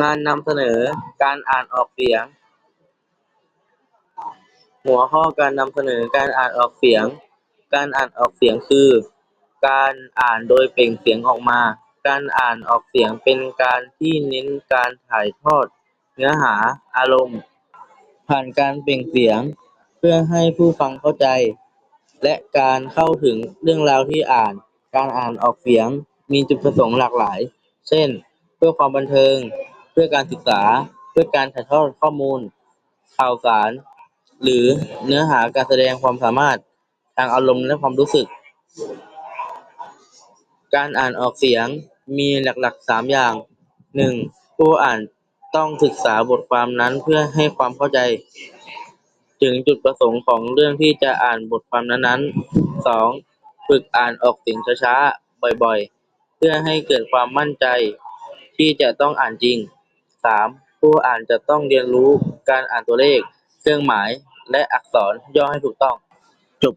งานนำเสนอการอ่านออกเสียง หัวข้อการนำเสนอการอ่านออกเสียง การอ่านออกเสียงคือ การอ่านโดยเปล่งเสียงออกมา การอ่านออกเสียงเป็นการที่เน้นการถ่ายทอด เนื้อหาอารมณ์ ผ่านการเปล่งเสียง เพื่อให้ผู้ฟังเข้าใจ และการเข้าถึงเรื่องราวที่อ่าน การอ่านออกเสียงมีจุดประสงค์หลากหลาย เช่น เพื่อความบันเทิง พื่อการศึกษา เพื่อการถ่ายทอดข้อมูล ข่าวสาร หรือเนื้อหาการแสดงความสามารถทางอารมณ์และความรู้สึก การอ่านออกเสียงมีหลักๆสามอย่างหนึ่งผู้อ่านต้องศึกษาบทความนั้นเพื่อให้ความเข้าใจ ถึงจุดประสงค์ของเรื่องที่จะอ่านบทความนั้นๆสองฝึกอ่านออกเสียงช้าๆ บ่อยๆ เพื่อให้เกิดความมั่นใจที่จะต้องอ่านจริง สาม ผู้อ่านจะต้องเรียนรู้การอ่านตัวเลข เครื่องหมาย และอักษรย่อให้ถูกต้องจบ